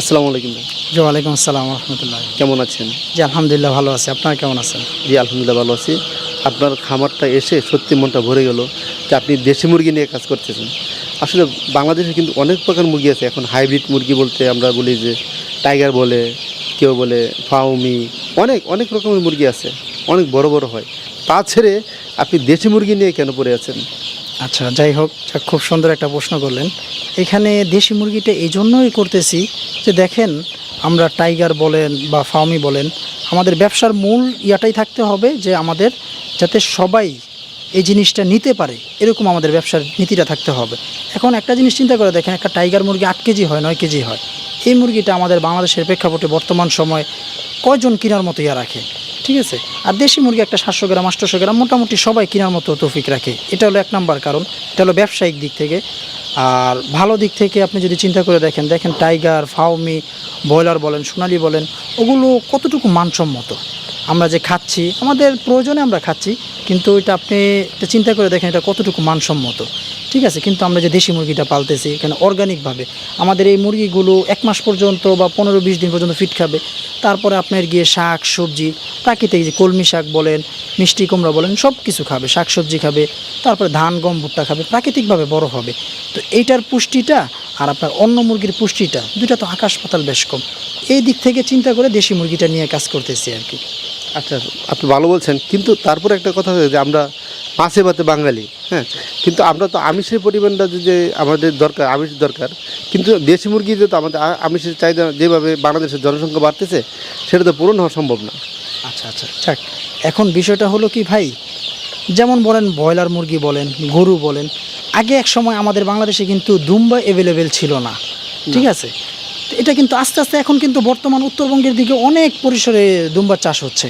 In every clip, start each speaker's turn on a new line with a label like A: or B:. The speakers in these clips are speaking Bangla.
A: আসসালামু আলাইকুম ভাই।
B: জি ওয়ালাইকুম আসসালাম রহমতুল্লাহ।
A: কেমন আছেন?
B: জি আলহামদুলিল্লাহ ভালো আছি। আপনারা কেমন আছেন?
A: জি আলহামদুলিল্লাহ ভালো আছি। আপনার খামারটা এসে সত্যি মনটা ভরে গেল যে আপনি দেশি মুরগি নিয়ে কাজ করতেছেন। আসলে বাংলাদেশে কিন্তু অনেক প্রকার মুরগি আছে। এখন হাইব্রিড মুরগি বলতে আমরা বলি যে টাইগার বলে কেউ বলে ফাউমি অনেক অনেক রকমের মুরগি আছে। অনেক বড় বড় হয়। তা ছেড়ে আপনি দেশি মুরগি নিয়ে কেন পড়ে আছেন?
B: আচ্ছা যাই হোক খুব সুন্দর একটা প্রশ্ন করলেন। এখানে দেশি মুরগিটা এই জন্যই করতেছি যে দেখেন, আমরা টাইগার বলেন বা ফার্মি বলেন, আমাদের ব্যবসার মূল ইয়াটাই থাকতে হবে যে আমাদের যাতে সবাই এই জিনিসটা নিতে পারে, এরকম আমাদের ব্যবসার নীতিটা থাকতে হবে। এখন একটা জিনিস চিন্তা করে দেখেন, একটা টাইগার মুরগি আট কেজি হয়, নয় কেজি হয়। এই মুরগিটা আমাদের বাংলাদেশের প্রেক্ষাপটে বর্তমান সময় কয়জন কেনার মতো ইয়া রাখে? ঠিক আছে? আর দেশি মুরগি একটা সাতশো গ্রাম আটশোশো গ্রাম, মোটামুটি সবাই কেনার মতো তৌফিক রাখে। এটা হলো এক নাম্বার কারণ, এটা হলো ব্যবসায়িক দিক থেকে। আর ভালো দিক থেকে আপনি যদি চিন্তা করে দেখেন দেখেন টাইগার ফাউমি ব্রয়লার বলেন, সোনালি বলেন, ওগুলো কতটুকু মানসম্মত? আমরা যে খাচ্ছি, আমাদের প্রয়োজনে আমরা খাচ্ছি, কিন্তু এটা আপনি এটা চিন্তা করে দেখেন এটা কতটুকু মানসম্মত। ঠিক আছে, কিন্তু আমরা যে দেশি মুরগিটা পালতেছি এখানে অর্গানিকভাবে আমাদের এই মুরগিগুলো এক মাস পর্যন্ত বা পনেরো বিশ দিন পর্যন্ত ফিট খাবে। তারপরে আপনার গিয়ে শাক, সবজি, প্রাকৃতিক যে কলমি শাক বলেন, মিষ্টি কুমড়া বলেন সব কিছু খাবে শাক সবজি খাবে, তারপরে ধান, গম, ভুট্টা খাবে, প্রাকৃতিকভাবে বড় হবে। তো এইটার পুষ্টিটা আর আপনার অন্য মুরগির পুষ্টিটা দুটা তো আকাশ পাতাল বেশ কম। এই দিক থেকে চিন্তা করে দেশি মুরগিটা নিয়ে কাজ করতেছি আর কি।
A: আচ্ছা আপনি ভালো বলছেন, কিন্তু তারপরে একটা কথা যে আমরা মাছে ভাতে বাঙালি হ্যাঁ। কিন্তু আমরা তো আমিষের পরিমাণটা যে আমাদের দরকার আমিষ দরকার কিন্তু দেশি মুরগিতে তো আমাদের আমিষের চাহিদা যেভাবে বাংলাদেশের জনসংখ্যা বাড়তেছে সেটা তো পূরণ হওয়া সম্ভব না।
B: আচ্ছা আচ্ছা যাক। এখন বিষয়টা হলো কি ভাই? যেমন বলেন ব্রয়লার মুরগি বলেন গরু বলেন আগে এক সময় আমাদের বাংলাদেশে কিন্তু দুম্বা অ্যাভেলেবেল ছিল না। ঠিক আছে? এটা কিন্তু আস্তে আস্তে এখন কিন্তু বর্তমান উত্তরবঙ্গের দিকে অনেক পরিসরে দুম্বার চাষ হচ্ছে।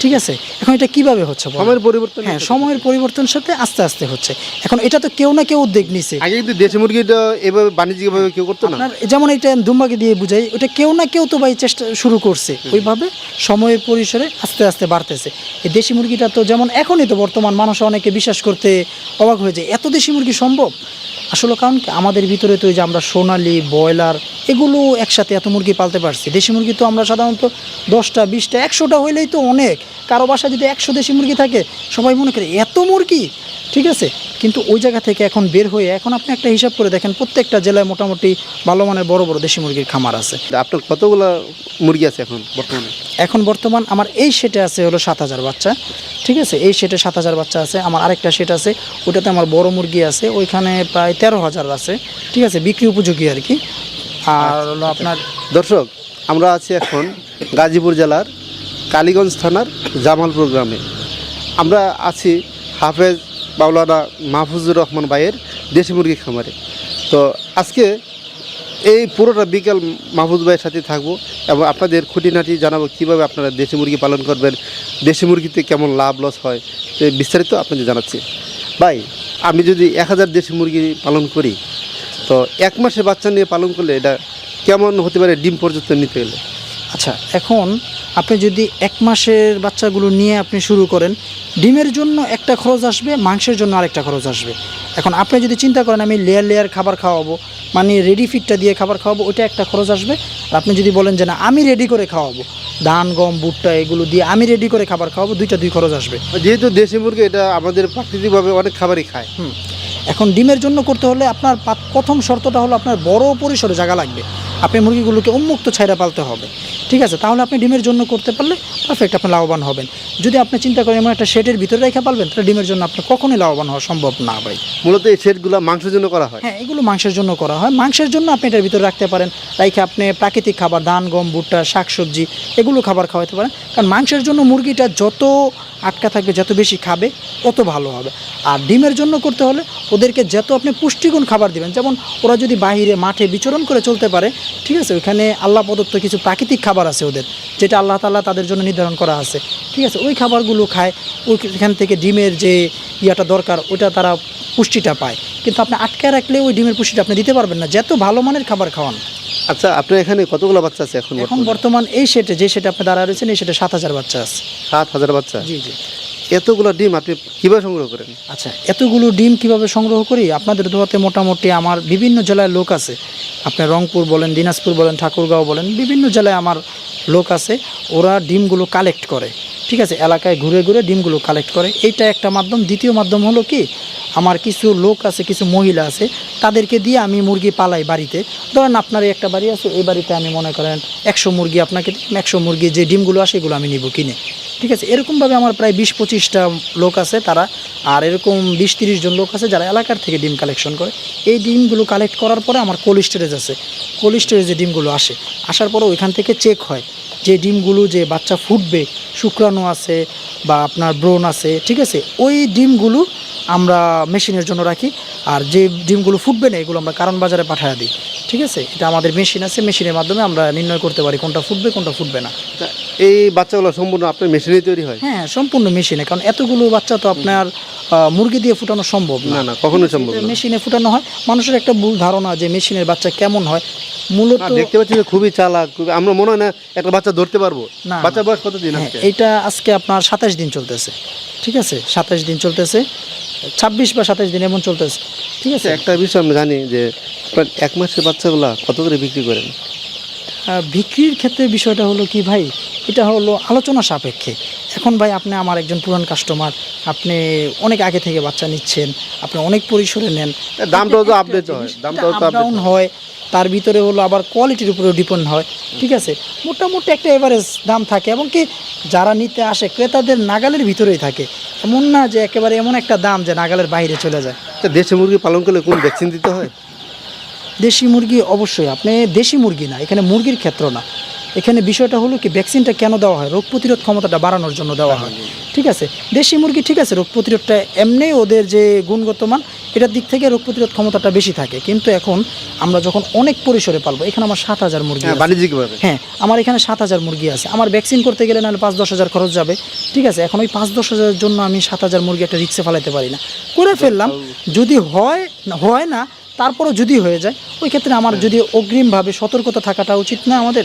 B: ঠিক আছে? এখন এটা কীভাবে হচ্ছে?
A: সময়ের পরিবর্তন
B: হ্যাঁ সময়ের পরিবর্তনের সাথে আস্তে আস্তে হচ্ছে। এখন এটা তো কেউ না কেউ উদ্যোগ নিছে।
A: আগে কিন্তু দেশি মুরগিটা এভাবে বাণিজ্যিকভাবে কেউ করতো না।
B: যেমন এটা দুম্বাকে দিয়ে বুঝাই ওটা কেউ না কেউ তো ভাই চেষ্টা শুরু করছে। ওইভাবে সময়ের পরিসরে আস্তে আস্তে বাড়তেছে। এই দেশি মুরগিটা তো যেমন এখনই তো বর্তমান মানুষ অনেকে বিশ্বাস করতে অবাক হয়ে যায় এত দেশি মুরগি সম্ভব? আসলে কারণ আমাদের ভিতরে তো ওই যে আমরা সোনালি ব্রয়লার এগুলো একসাথে এত মুরগি পালতে পারছি। দেশি মুরগি তো আমরা সাধারণত দশটা বিশটা একশোটা হইলেই তো অনেক। কারও বাসায় যদি একশো দেশি মুরগি থাকে সবাই মনে করে এত মুরগি? ঠিক আছে? কিন্তু ওই জায়গা থেকে এখন বের হয়ে এখন আপনি একটা হিসাব করে দেখেন প্রত্যেকটা জেলায় মোটামুটি ভালো মানের বড় বড় দেশি মুরগির খামার আছে।
A: আপনার কতগুলো মুরগি আছে এখন বর্তমানে?
B: এখন বর্তমান আমার এই সেটে আছে হলো সাত হাজার বাচ্চা। ঠিক আছে? এই সেটে সাত হাজার বাচ্চা আছে। আমার আরেকটা সেট আছে ওটাতে আমার বড় মুরগি আছে ওইখানে প্রায় তেরো হাজার আছে। ঠিক আছে? বিক্রি উপযোগী আর কি। আর হলো আপনার
A: দর্শক, আমরা আছি এখন গাজীপুর জেলার কালীগঞ্জ থানার জামালপুর গ্রামে। আমরা আছি হাফেজ মাওলানা মাহফুজুর রহমান ভাইয়ের দেশি মুরগি খামারে। তো আজকে এই পুরোটা বিকেল মাহফুজ ভাইয়ের সাথে থাকব এবং আপনাদের খুঁটিনাটি জানাব কীভাবে আপনারা দেশি মুরগি পালন করবেন, দেশি মুরগিতে কেমন লাভ লস হয়, তো বিস্তারিত আপনাদের জানাচ্ছি। ভাই, আমি যদি এক হাজার দেশি মুরগি পালন করি তো এক মাসে বাচ্চা নিয়ে পালন করলে এটা কেমন হতে পারে ডিম পর্যন্ত নিতে গেলে?
B: আচ্ছা এখন আপনি যদি এক মাসের বাচ্চাগুলো নিয়ে আপনি শুরু করেন ডিমের জন্য একটা খরচ আসবে মাংসের জন্য আরেকটা খরচ আসবে। এখন আপনি যদি চিন্তা করেন আমি লেয়ার লেয়ার খাবার খাওয়াবো মানে রেডি ফিটটা দিয়ে খাবার খাওয়াবো ওইটা একটা খরচ আসবে। আর আপনি যদি বলেন যে না আমি রেডি করে খাওয়াবো ধান গম ভুট্টা এগুলো দিয়ে আমি রেডি করে খাবার খাওয়াবো দুইটা দুই খরচ আসবে।
A: যেহেতু দেশি মুরগি এটা আমাদের প্রাকৃতিকভাবে অনেক খাবারই খায়।
B: হুম। এখন ডিমের জন্য করতে হলে আপনার প্রথম শর্তটা হলো আপনার বড় পরিসরে জায়গা লাগবে। আপনি মুরগিগুলোকে উন্মুক্ত ছাইরা পালতে হবে। ঠিক আছে? তাহলে আপনি ডিমের জন্য করতে পারলে পারফেক্ট আপনি লাভবান হবেন। যদি আপনি চিন্তা করেন এমন একটা শেডের ভিতরে রেখে পালবেন তাহলে ডিমের জন্য আপনার কখনোই লাভবান হওয়া সম্ভব না ভাই।
A: মূলত এই শেডগুলো মাংসের জন্য করা হয়?
B: হ্যাঁ এগুলো মাংসের জন্য করা হয়। মাংসের জন্য আপনি এটার ভিতরে রাখতে পারেন রাইখে আপনি প্রাকৃতিক খাবার ধান গম ভুট্টা শাকসবজি এগুলো খাবার খাওয়াতে পারেন। কারণ মাংসের জন্য মুরগিটা যত আটকা থাকবে যত বেশি খাবে তত ভালো হবে। আর ডিমের জন্য করতে হলে ওদেরকে যত আপনি পুষ্টিগুণ খাবার দিবেন যেমন ওরা যদি বাইরে মাঠে বিচরণ করে চলতে পারে ঠিক আছে ওইখানে আল্লাহ প্রদত্ত কিছু প্রাকৃতিক খাবার আছে ওদের যেটা আল্লাহ তাল্লাহ তাদের জন্য নির্ধারণ করা আছে। ঠিক আছে ওই খাবারগুলো খায় ওইখান থেকে ডিমের যে ইয়াটা দরকার ওটা তারা পুষ্টিটা পায়। কিন্তু আপনি আটকে রাখলে ওই ডিমের পুষ্টিটা আপনি দিতে পারবেন না যত ভালো মানের খাবার খাওয়ান।
A: আচ্ছা আপনার এখানে কতগুলো বাচ্চা আছে এখন
B: এখন
A: বর্তমান?
B: এই সেটে যে সেটে আপনি দাঁড়া রয়েছেন এই সেটে সাত হাজার বাচ্চা আছে।
A: সাত হাজার বাচ্চা?
B: জি জি।
A: এতগুলো ডিম আপনি কীভাবে সংগ্রহ করেন?
B: আচ্ছা এতগুলো ডিম কীভাবে সংগ্রহ করি? আপনাদের দোয়াতে মোটামুটি আমার বিভিন্ন জেলার লোক আছে। আপনার রংপুর বলেন, দিনাজপুর বলেন, ঠাকুরগাঁও বলেন, বিভিন্ন জেলায় আমার লোক আছে, ওরা ডিমগুলো কালেক্ট করে। ঠিক আছে, এলাকায় ঘুরে ঘুরে ডিমগুলো কালেক্ট করে। এইটা একটা মাধ্যম। দ্বিতীয় মাধ্যম হলো কি, আমার কিছু লোক আছে, কিছু মহিলা আছে, তাদেরকে দিয়ে আমি মুরগি পালাই বাড়িতে। ধরেন আপনার একটা বাড়ি আছে, এই বাড়িতে আমি মনে করেন একশো মুরগি আপনাকে একশো মুরগি যে ডিমগুলো আসে এগুলো আমি নিব কিনে। ঠিক আছে, এরকমভাবে আমার প্রায় বিশ পঁচিশটা লোক আছে তারা, আর এরকম বিশ তিরিশ জন লোক আছে যারা এলাকার থেকে ডিম কালেকশন করে। এই ডিমগুলো কালেক্ট করার পরে আমার কোল্ড স্টোরেজ আছে। কোল্ড স্টোরেজে ডিমগুলো আসে। আসার পরে ওইখান থেকে চেক হয়। যে ডিমগুলো যে বাচ্চা ফুটবে, শুক্রাণু আছে বা আপনার ব্রোন আছে, ঠিক আছে? ওই ডিমগুলো আমরা মেশিনের জন্য রাখি। আর যে ডিমগুলো ফুটবে না, এগুলো আমরা কারণ বাজারে পাঠিয়ে দিই। ঠিক আছে? এটা আমাদের মেশিন আছে মেশিনের মাধ্যমে আমরা নির্ণয় করতে পারি কোনটা ফুটবে কোনটা ফুটবে না।
A: এই বাচ্চাগুলো সম্পূর্ণ আপনার মেশিনে তৈরি হয়?
B: হ্যাঁ সম্পূর্ণ মেশিনে কারণ এতগুলো বাচ্চা তো আপনার মুরগি দিয়ে ফুটানো সম্ভব
A: না।
B: না
A: না কখনোই সম্ভব
B: মেশিনে ফুটানো হয়। মানুষের একটা ভুল ধারণা যে মেশিনের বাচ্চা কেমন হয়। মূলত
A: দেখতে পাচ্ছি যে খুবই চালাক আমরা মনে হয় না একটা বাচ্চা ধরতে পারব।
B: না,
A: বাচ্চা বয়স কত দিন
B: হ্যাঁ
A: আজকে?
B: এইটা আজকে আপনার সাতাশ দিন চলতেছে। ঠিক আছে? সাতাশ দিন চলতেছে। ছাব্বিশ বা সাতাশ দিন এমন চলতেছে। ঠিক আছে
A: একটা বিষয় আমরা জানি যে এক মাসের বাচ্চাগুলা কত করে বিক্রি করেন?
B: বিক্রির ক্ষেত্রে বিষয়টা হলো কি ভাই এটা হলো আলোচনা সাপেক্ষে। এখন ভাই আপনি আমার একজন পুরান কাস্টমার আপনি অনেক আগে থেকে বাচ্চা নিচ্ছেন আপনি অনেক পরিসরে নেন।
A: দামটাও তো আপডেট হয় দামটাও তো
B: হয়। তার ভিতরে হলো আবার কোয়ালিটির উপরেও ডিপেন্ড হয় ঠিক আছে? মোটামুটি একটা এভারেজ দাম থাকে এবং কি যারা নিতে আসে ক্রেতাদের নাগালের ভিতরেই থাকে। এমন না যে একেবারে এমন একটা দাম যে নাগালের বাইরে চলে যায়।
A: দেশি মুরগি পালন করলে কোন ভ্যাকসিন দিতে হয়?
B: দেশি মুরগি অবশ্যই আপনি দেশি মুরগি না এখানে মুরগির ক্ষেত্র না। এখানে বিষয়টা হলো কি ভ্যাকসিনটা কেন দেওয়া হয়? রোগ প্রতিরোধ ক্ষমতাটা বাড়ানোর জন্য দেওয়া হয়। ঠিক আছে? দেশি মুরগি ঠিক আছে রোগ প্রতিরোধটা এমনি ওদের যে গুণগত মান এটার দিক থেকে রোগ প্রতিরোধ ক্ষমতাটা বেশি থাকে। কিন্তু এখন আমরা যখন অনেক পরিসরে পালবো এখানে আমার সাত হাজার মুরগি
A: হ্যাঁ বাণিজ্যিকভাবে।
B: হ্যাঁ আমার এখানে সাত হাজার মুরগি আছে। আমার ভ্যাকসিন করতে গেলে নাহলে পাঁচ দশ হাজার খরচ যাবে। ঠিক আছে এখন ওই পাঁচ দশ হাজারের জন্য আমি সাত হাজার মুরগি একটা রিক্সে ফেলাইতে পারি না। করে ফেললাম যদি হয় হয় না তারপরও যদি হয়ে যায় ওই ক্ষেত্রে আমার যদি অগ্রিমভাবে সতর্কতা থাকাটা উচিত না আমাদের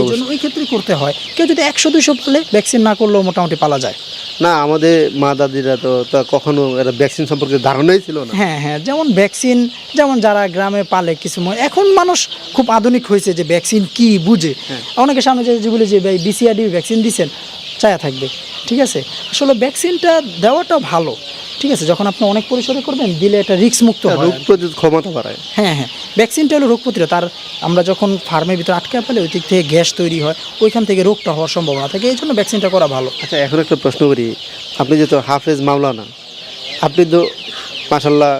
B: এই জন্য ওই ক্ষেত্রে করতে হয়। কেউ যদি একশো দুইশো পালে ভ্যাকসিন না করলেও মোটামুটি পালা যায়।
A: না আমাদের মা দাদিরা তো তা কখনো এরা ভ্যাকসিন সম্পর্কে ধারণাই ছিল না।
B: হ্যাঁ হ্যাঁ যেমন ভ্যাকসিন যেমন যারা গ্রামে পালে কিছু ম- এখন মানুষ খুব আধুনিক হয়েছে যে ভ্যাকসিন কি বুঝে। অনেকে সামনে যে যে বলে যে ভাই বিসিআরডি ভ্যাকসিন দিচ্ছেন চায়া থাকবে। ঠিক আছে? আসলে ভ্যাকসিনটা দেওয়াটা ভালো ঠিক আছে? যখন আপনি অনেক পরিসরে করবেন দিলে এটা রিস্ক মুক্ত হয়
A: রোগ প্রতিরোধ ক্ষমতা বাড়ায়।
B: হ্যাঁ হ্যাঁ। ভ্যাকসিনটা হলো রোগ প্রতিরোধ। আর আমরা যখন ফার্মের ভিতরে আটকে পেলে ওই দিক থেকে গ্যাস তৈরি হয় ওইখান থেকে রোগটা হওয়ার সম্ভাবনা থাকে। এই জন্য ভ্যাকসিনটা করা ভালো।
A: আচ্ছা এখন একটা প্রশ্ন করি। আপনি যেহেতু হাফেজ মাওলানা আপনি তো মাসাল্লাহ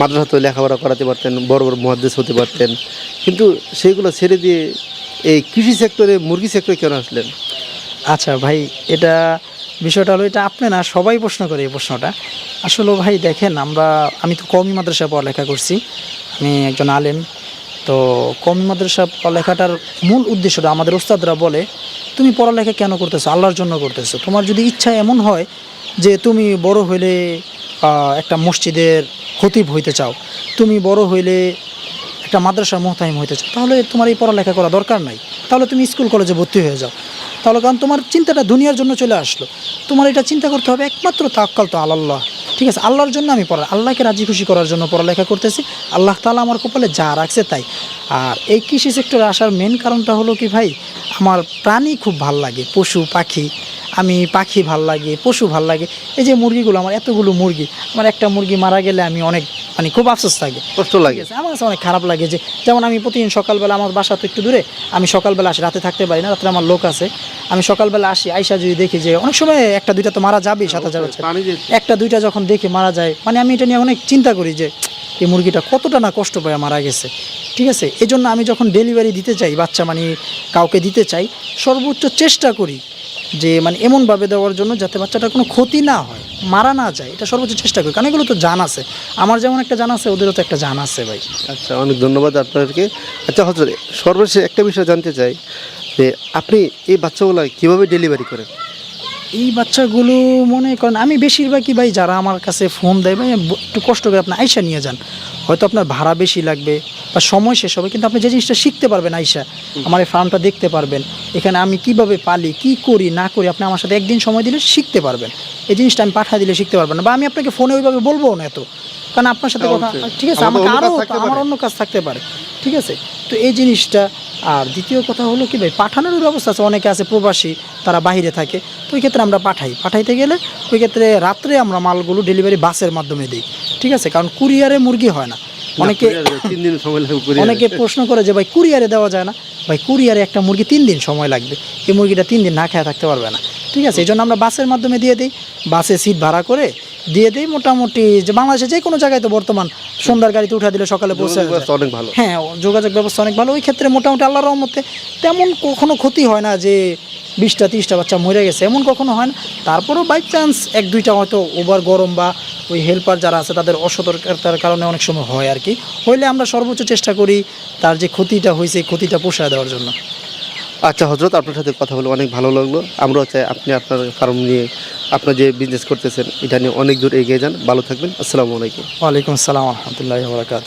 A: মাদ্রাসাতে লেখাপড়া করাতে পারতেন বড় বড় মহাদেশ হতে পারতেন। কিন্তু সেইগুলো ছেড়ে দিয়ে এই কৃষি সেক্টরে মুরগি সেক্টরে কেন আসলেন?
B: আচ্ছা ভাই, এটা বিষয়টা হলো এটা আপনি না, সবাই প্রশ্ন করে এই প্রশ্নটা। আসলে ভাই দেখেন, আমরা, আমি তো কমি মাদ্রাসা পড়ালেখা করছি। আমি একজন আলেম। তো কমি মাদ্রাসা পড়ালেখাটার মূল উদ্দেশ্যটা আমাদের ওস্তাদরা বলে, তুমি পড়ালেখা কেন করতেছো? আল্লাহর জন্য করতেছো। তোমার যদি ইচ্ছা এমন হয় যে তুমি বড় হইলে একটা মসজিদের খতিব হইতে চাও, তুমি বড় হইলে একটা মাদ্রাসা মোহতাইম হইতে চাও, তাহলে তোমার এই পড়ালেখা করা দরকার নাই। তাহলে তুমি স্কুল কলেজে ভর্তি হয়ে যাও। তাহলে কারণ তোমার চিন্তাটা দুনিয়ার জন্য চলে আসলো। তোমার এটা চিন্তা করতে হবে, একমাত্র তাক্কাল তো আল্লাহ ঠিক আছে, আল্লাহর জন্য আমি পড়া, আল্লাহকে রাজি খুশি করার জন্য পড়ালেখা করতেছি। আল্লাহ তালা আমার কপালে যা রাখছে তাই। আর এই কৃষি সেক্টরে আসার মেন কারণটা হলো কি ভাই, আমার প্রাণী খুব ভালো লাগে, পশু, পাখি। আমি পাখি ভালো লাগে, পশু ভালো লাগে। এই যে মুরগিগুলো, আমার এতগুলো মুরগি, আমার একটা মুরগি মারা গেলে আমি অনেক মানে খুব আফসোস থাকে
A: কষ্ট লাগে।
B: আমার কাছে অনেক খারাপ লাগে যে যেমন আমি প্রতিদিন সকালবেলা আমার বাসা তো একটু দূরে আমি সকালবেলা আসি রাতে থাকতে পারি না রাত্রে আমার লোক আছে। আমি সকালবেলা আসি আইসা যদি দেখি যে অনেক সময় একটা দুইটা তো মারা যাবেই সাত হাজার বছর একটা দুইটা যখন দেখি মারা যায় মানে আমি এটা নিয়ে অনেক চিন্তা করি যে এই মুরগিটা কতটা না কষ্ট পায় মারা গেছে। ঠিক আছে? এই জন্য আমি যখন ডেলিভারি দিতে চাই বাচ্চা মানে কাউকে দিতে চাই সর্বোচ্চ চেষ্টা করি যে মানে এমনভাবে দেওয়ার জন্য যাতে বাচ্চাটার কোনো ক্ষতি না হয়। মারা না যায় এটা সর্বোচ্চ চেষ্টা করি কারণ এগুলো তো জান আছে। আমার যেমন একটা জান আছে ওদেরও তো একটা জান আছে ভাই।
A: আচ্ছা অনেক ধন্যবাদ আপনাদেরকে। আচ্ছা হজরত সর্বশেষ একটা বিষয় জানতে চাই যে আপনি এই বাচ্চাগুলো কীভাবে ডেলিভারি করেন?
B: এই বাচ্চাগুলো মনে করেন আমি বেশিরভাগই ভাই যারা আমার কাছে ফোন দেয় ভাই একটু কষ্ট করে আপনি আইসা নিয়ে যান। হয়তো আপনার ভাড়া বেশি লাগবে বা সময় শেষ হবে কিন্তু আপনি যে জিনিসটা শিখতে পারবেন আইসা আমার এই ফার্মটা দেখতে পারবেন। এখানে আমি কীভাবে পালি কি করি না করি আপনি আমার সাথে একদিন সময় দিলে শিখতে পারবেন। এই জিনিসটা আমি পাঠা দিলে শিখতে পারবেন না বা আমি আপনাকে ফোনে ওইভাবে বলব না এত। কারণ আপনার সাথে কথা ঠিক আছে আমাকে আরও আমার। অন্য কাজ থাকতে পারে। ঠিক আছে তো এই জিনিসটা আর দ্বিতীয় কথা হলো কি ভাই পাঠানোর ব্যবস্থা আছে অনেকে আছে প্রবাসী তারা বাইরে থাকে তো ওই ক্ষেত্রে আমরা পাঠাই। পাঠাইতে গেলে ওই ক্ষেত্রে রাত্রে আমরা মালগুলো ডেলিভারি বাসের মাধ্যমে দিই। ঠিক আছে কারণ কুরিয়ারে মুরগি হয় না। অনেকে
A: তিন দিন সময় লাগবে
B: অনেকে প্রশ্ন করে যে ভাই কুরিয়ারে দেওয়া যায় না? ভাই কুরিয়ারে একটা মুরগি তিন দিন সময় লাগবে। এই মুরগিটা তিন দিন না খেয়ে থাকতে পারবে না। ঠিক আছে এই জন্য আমরা বাসের মাধ্যমে দিয়ে দিই। বাসে সিট ভাড়া করে দিয়ে দিই মোটামুটি যে বাংলাদেশে যে কোনো জায়গায় তো বর্তমান সন্ধ্যার গাড়িতে উঠা দিলে সকালে পৌঁছে
A: ব্যবস্থা অনেক ভালো।
B: হ্যাঁ যোগাযোগ ব্যবস্থা অনেক ভালো। ওই ক্ষেত্রে মোটামুটি আল্লাহর রহমতে তেমন কখনো ক্ষতি হয় না যে বিশটা তিরিশটা বাচ্চা মরে গেছে। এমন কখনো হয় না। তারপরেও বাই চান্স এক দুইটা হয়তো ওভার গরম বা ওই হেল্পার যারা আছে তাদের অসতর্কতার কারণে অনেক সময় হয় আর কি হইলে আমরা সর্বোচ্চ চেষ্টা করি তার যে ক্ষতিটা হয়েছে এই ক্ষতিটা পোষায় দেওয়ার জন্য।
A: আচ্ছা হজরত আপনার সাথে কথা বলে অনেক ভালো লাগল। আমরাও চাই আপনি আপনার ফার্ম নিয়ে আপনার যে বিজনেস করতেছেন এটা নিয়ে অনেক দূর এগিয়ে যান। ভালো থাকবেন। আসসালামু আলাইকুম।
B: ওয়ালাইকুম আসসালাম রহমতুল্লাহ বরাকাত